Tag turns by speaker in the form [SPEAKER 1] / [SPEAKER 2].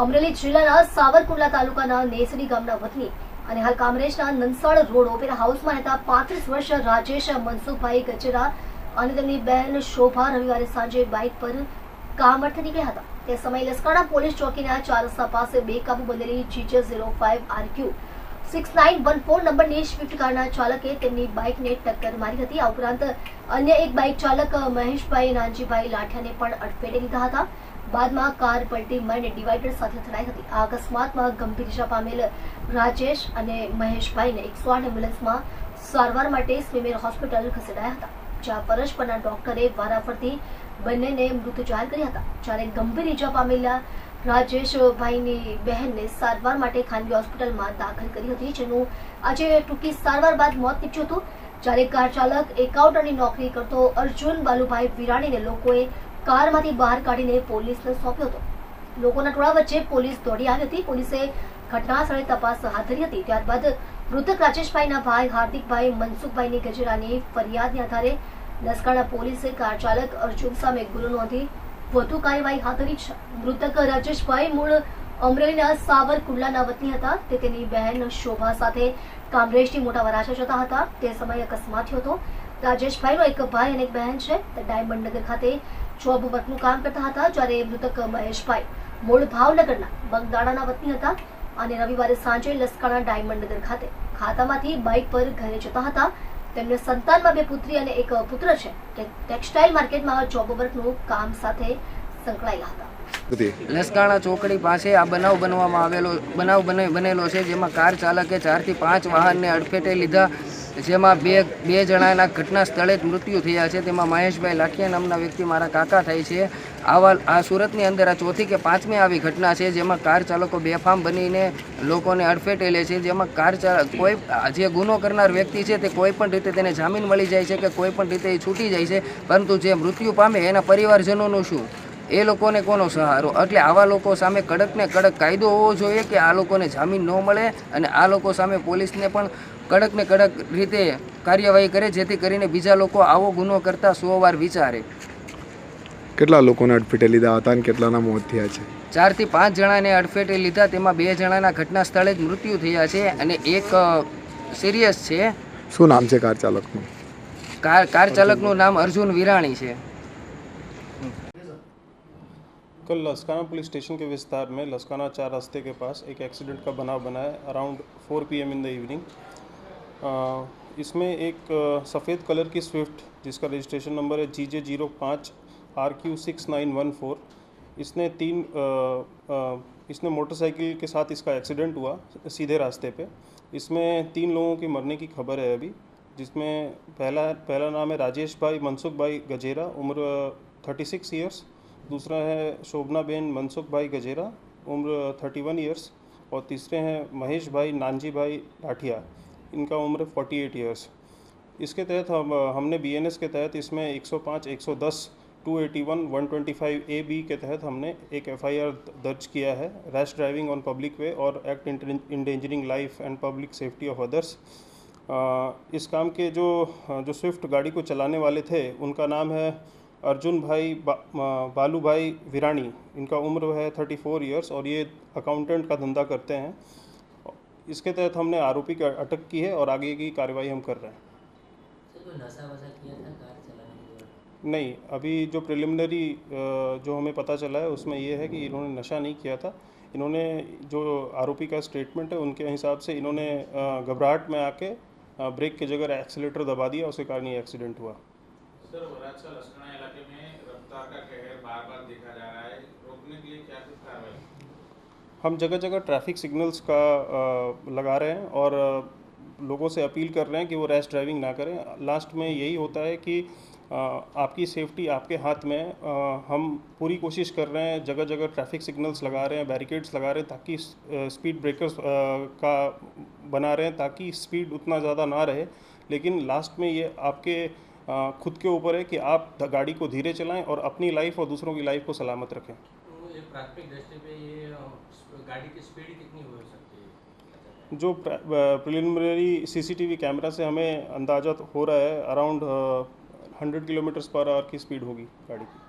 [SPEAKER 1] અમરેલી જિલ્લાના સાવરકુંડલા તાલુકાના નેસડી ગામના વતની અને હાલ કામરેજના નંસાળ રોડ ઓપેરા હાઉસમાં રહેતા પાંત્રીસ વર્ષ રાજેશ મનસુખભાઈ ગજેરા અને તેમની બહેન શોભા રવિવારે સાંજે બાઇક પર કામ અર્થે નીકળ્યા હતા. તે સમયે લસકાણા પોલીસ ચોકીના ચાર રસ્તા પાસે બેકાબુ બનેલી GJ zero five RQ six nine one four નંબરની સ્વિફ્ટ કારના ચાલકે તેમની બાઇકને ટક્કર મારી હતી. આ ઉપરાંત અન્ય એક બાઇક ચાલક મહેશભાઈ નાનજીભાઈ લાઠિયાને પણ અડફેટે લીધા હતા. બાદમાં કાર પલટી મારીને ડિવાઈડર સાથે અથડાઈ હતી. આ અકસ્માતમાં ગંભીર ઇજા પામેલ રાજેશ અને મહેશભાઈને એકસો આઠ એમ્બ્યુલન્સમાં સારવાર માટે સ્મીમેર હોસ્પિટલ ખસેડાયા હતા, જ્યાં ફરજ પરના ડોક્ટરે વારાફરતી બંનેને મૃત જાહેર કર્યા હતા. જ્યારે ગંભીર ઇજા પામેલા રાજેશભાઈની બહેનને સારવાર માટે ખાનગી હોસ્પિટલમાં દાખલ કરી હતી, જેનું આજે ટૂંકી સારવાર બાદ મોત નીપજ્યું હતું. જ્યારે કાર ચાલક એકાઉન્ટરની નોકરી કરતો અર્જુન બાલુભાઈ વિરાણીને લોકોએ કારમાંથી બહાર કાઢીને પોલીસને સોંપ્યો હતો. લોકોના ટોળા વચ્ચે પોલીસ દોડી આવી હતી. પોલીસે ઘટના સ્થળે તપાસ હાથ ધરી હતી. ત્યારબાદ મૃતક રાજેશભાઈના ભાઈ, હાર્દિકભાઈ, મનસુખભાઈની ગજેરાની ફરિયાદને આધારે લસકાણા પોલીસે કાર ચાલક અર્જુન સામે ગુનો નોંધી વધુ કાર્યવાહી હાથ ધરી છે. મૃતક રાજેશભાઈ મૂળ અમરેલીના સાવરકુંડલાના વતની હતા. તે તેની બહેન શોભા સાથે કામરેજની મોટા વરાછા જતા હતા. તે સમયે અકસ્માત થયો હતો. રાજેશભાઈનો એક ભાઈ અને એક બહેન છે. ડાયમંડ નગર ખાતે જોબ વર્કનું કામ કરતા હતા જ્યારે મૃતક મહેશભાઈ મૂળ ભાવનગરના બંગદાણાના વતની હતા અને રવિવારે સાંજે લસકાણા ડાયમંડ નગર ખાતે ખાતામાંથી બાઇક પર ઘરે જતા હતા. તેમને સંતાનમાં બે પુત્રી અને એક પુત્ર છે. તે ટેક્સટાઇલ માર્કેટમાં જોબ વર્કનું કામ સાથે સંકળાયેલા હતા.
[SPEAKER 2] લસકાણા ચોકડી પાસે આ બનાવ બનવામાં આવેલો બનાવ બનેલો છે જેમાં કાર ચાલકે ચારથી પાંચ વાહનને અડફેટે લીધા જેમાં બે બે જણાના ઘટના સ્થળે જ મૃત્યુ થયા છે. તેમાં મહેશભાઈ લાઠિયા નામના વ્યક્તિ મારા કાકા થાય છે. આવા આ સુરતની અંદર આ ચોથી કે પાંચમી આવી ઘટના છે જેમાં કાર ચાલકો બેફામ બનીને લોકોને અડફેટે લે છે જેમાં કાર ચાલક કોઈ જે ગુનો કરનાર વ્યક્તિ છે તે કોઈ પણ રીતે તેને જામીન મળી જાય છે કે કોઈ પણ રીતે એ છૂટી જાય છે પરંતુ જે મૃત્યુ પામે એના પરિવારજનોનું શું? એ લોકોને કોનો સહારો? એટલે આવા લોકો સામે કડક ને કડક કાયદો હોવો જોઈએ કે આ લોકોને જામીન ન મળે અને આ લોકો સામે પોલીસને પણ કડક ને કડક રીતે કાર્યવાહી કરે જેથી કરીને બીજા લોકો આવો ગુનો કરતા સો વાર વિચારે.
[SPEAKER 3] કેટલા લોકોને અડફેટે લીધા હતા અને કેટલાના મોત થયા છે?
[SPEAKER 2] ચારથી પાંચ જણાને અડફેટે લીધા તેમાં બે જણાના ઘટના સ્થળે જ મૃત્યુ થયા છે અને એક સિરિયસ છે.
[SPEAKER 3] શું નામ છે કાર ચાલકનું?
[SPEAKER 2] કાર કાર ચાલકનું નામ અર્જુન વિરાણી છે.
[SPEAKER 4] कल लस्काना पुलिस स्टेशन के विस्तार में लस्काना चार रास्ते के पास एक एक्सीडेंट का बनाव बना है around four P M in the evening इसमें एक सफ़ेद कलर की स्विफ्ट जिसका रजिस्ट्रेशन नंबर है जी जे ज़ीरो पाँच R Q six nine one four इसने तीन अ, अ, इसने मोटरसाइकिल के साथ इसका एक्सीडेंट हुआ सीधे रास्ते पे। इसमें तीन लोगों की मरने की खबर है अभी जिसमें पहला पहला नाम है राजेश भाई मनसुख भाई गजेरा उम्र थर्टी सिक्स ईयर्स दूसरा है शोभना बेन मनसुख भाई गजेरा उम्र थर्टी वन ईयर्स और तीसरे हैं महेश भाई नानजी भाई लाठिया इनका उम्र फोर्टी एट ईयर्स इसके तहत हम हमने बीएनएस के तहत इसमें 105, 110, 281, 125 ए बी के तहत हमने एक एफआईआर दर्ज किया है rash driving on public way और act endangering life and public safety of others इस काम के जो जो स्विफ्ट गाड़ी को चलाने वाले थे उनका नाम है अर्जुन भाई बा, बालू भाई विरानी इनका उम्र है थर्टी फोर ईयर्स और ये अकाउंटेंट का धंधा करते हैं। इसके तहत हमने आरोपी की अटक की है और आगे की कार्रवाई हम कर रहे हैं।
[SPEAKER 5] दौरान
[SPEAKER 4] नहीं अभी जो प्रिलिमिनरी जो हमें पता चला है उसमें ये है कि इन्होंने नशा नहीं किया था। इन्होंने जो आरोपी का स्टेटमेंट है उनके हिसाब से इन्होंने घबराहट में आके ब्रेक की जगह एक्सीटर दबा दिया उसके कारण ये एक्सीडेंट हुआ।
[SPEAKER 6] सर इलाके में रफ्तार का कहर बार बार देखा जा रहा है। रोकने के लिए क्या कुछ कार्रवाई?
[SPEAKER 4] हम जगह जगह ट्रैफ़िक सिग्नल्स का लगा रहे हैं और लोगों से अपील कर रहे हैं कि वो रैश ड्राइविंग ना करें। लास्ट में यही होता है कि आपकी सेफ्टी आपके हाथ में। हम पूरी कोशिश कर रहे हैं जगह जगह ट्रैफ़िक सिग्नल्स लगा रहे हैं बैरिकेड्स लगा रहे हैं ताकि स्पीड ब्रेकर्स का बना रहे हैं ताकि स्पीड उतना ज़्यादा ना रहे। लेकिन लास्ट में ये आपके खुद के ऊपर है कि आप गाड़ी को धीरे चलाएँ और अपनी लाइफ और दूसरों की लाइफ को सलामत रखें।
[SPEAKER 5] तो प्राथमिक दृष्टि पे ये गाड़ी की स्पीड कितनी हो सकती है?
[SPEAKER 4] जो प्रिलिमिनरी सीसीटीवी कैमरा से हमें अंदाज़ा तो हो रहा है around hundred kilometres per hour की स्पीड होगी गाड़ी की।